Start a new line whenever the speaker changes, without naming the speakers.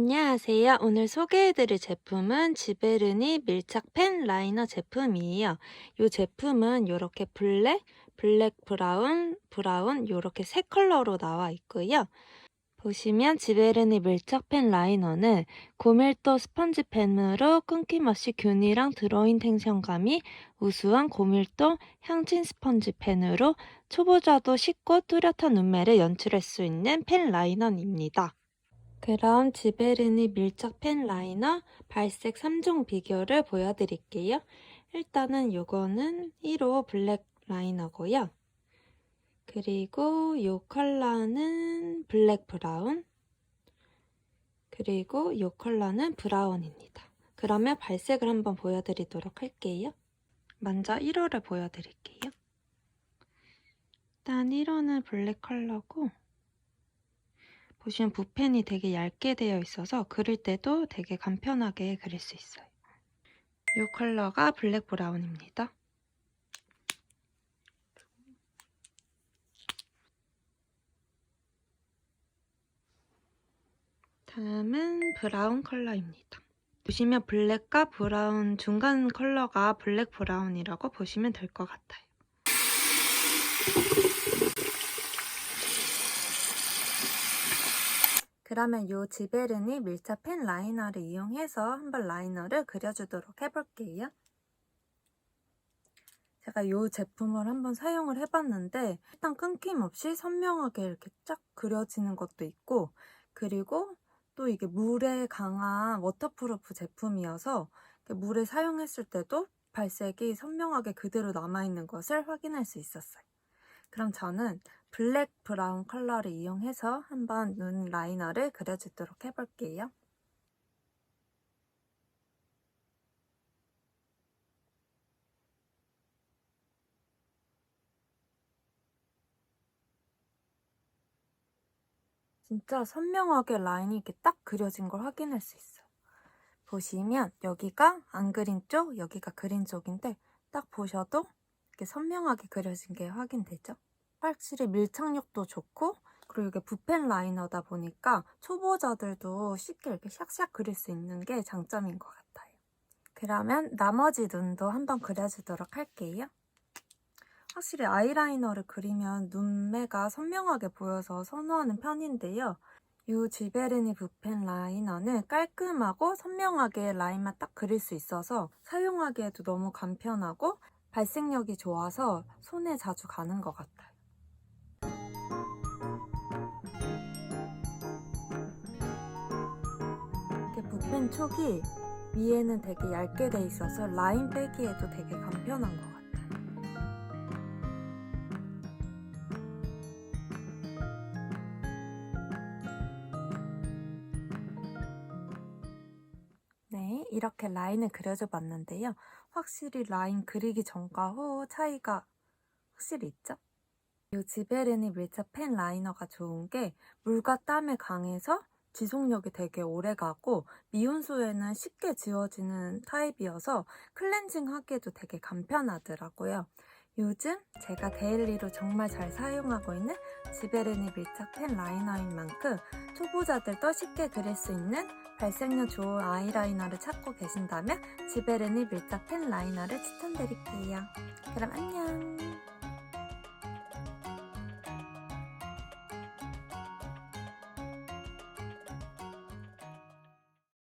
안녕하세요. 오늘 소개해드릴 제품은 지베르니 밀착 펜 라이너 제품이에요. 이 제품은 이렇게 블랙, 블랙 브라운, 브라운 이렇게 세 컬러로 나와 있고요. 보시면 지베르니 밀착 펜 라이너는 고밀도 스펀지 펜으로 끊김없이 균이랑 드로잉 텐션감이 우수한 고밀도 향진 스펀지 펜으로 초보자도 쉽고 뚜렷한 눈매를 연출할 수 있는 펜 라이너입니다. 그럼 지베르니 밀착 펜 라이너 발색 3종 비교를 보여드릴게요. 일단은 요거는 1호 블랙 라이너고요. 그리고 요 컬러는 블랙 브라운. 그리고 요 컬러는 브라운입니다. 그러면 발색을 한번 보여드리도록 할게요. 먼저 1호를 보여드릴게요. 일단 1호는 블랙 컬러고 보시면 붓펜이 되게 얇게 되어 있어서 그릴 때도 되게 간편하게 그릴 수 있어요. 이 컬러가 블랙 브라운입니다. 다음은 브라운 컬러입니다. 보시면 블랙과 브라운 중간 컬러가 블랙 브라운이라고 보시면 될 것 같아요. 그러면 요 지베르니 밀착 펜 라이너를 이용해서 한번 라이너를 그려주도록 해볼게요. 제가 이 제품을 한번 사용을 해봤는데 일단 끊김없이 선명하게 이렇게 쫙 그려지는 것도 있고 그리고 또 이게 물에 강한 워터프루프 제품이어서 물에 사용했을 때도 발색이 선명하게 그대로 남아있는 것을 확인할 수 있었어요. 그럼 저는 블랙 브라운 컬러를 이용해서 한번 눈 라이너를 그려주도록 해볼게요. 진짜 선명하게 라인이 이렇게 딱 그려진 걸 확인할 수 있어요. 보시면 여기가 안 그린 쪽, 여기가 그린 쪽인데 딱 보셔도 이렇게 선명하게 그려진 게 확인되죠? 확실히 밀착력도 좋고 그리고 이게 붓펜 라이너다 보니까 초보자들도 쉽게 이렇게 샥샥 그릴 수 있는 게 장점인 것 같아요. 그러면 나머지 눈도 한번 그려주도록 할게요. 확실히 아이라이너를 그리면 눈매가 선명하게 보여서 선호하는 편인데요. 이 지베르니 붓펜 라이너는 깔끔하고 선명하게 라인만 딱 그릴 수 있어서 사용하기에도 너무 간편하고 발색력이 좋아서 손에 자주 가는 것 같아요. 붓펜 촉이 위에는 되게 얇게 돼 있어서 라인 빼기에도 되게 간편한 것 같아요. 네, 이렇게 라인을 그려줘 봤는데요. 확실히 라인 그리기 전과 후 차이가 확실히 있죠? 이 지베르니 밀착 펜 라이너가 좋은 게 물과 땀에 강해서 지속력이 되게 오래 가고 미온수에는 쉽게 지워지는 타입이어서 클렌징 하기에도 되게 간편하더라고요. 요즘 제가 데일리로 정말 잘 사용하고 있는 지베르니 밀착 펜 라이너인 만큼 초보자들도 쉽게 그릴 수 있는 발색력 좋은 아이라이너를 찾고 계신다면 지베르니 밀착 펜 라이너를 추천드릴게요. 그럼 안녕!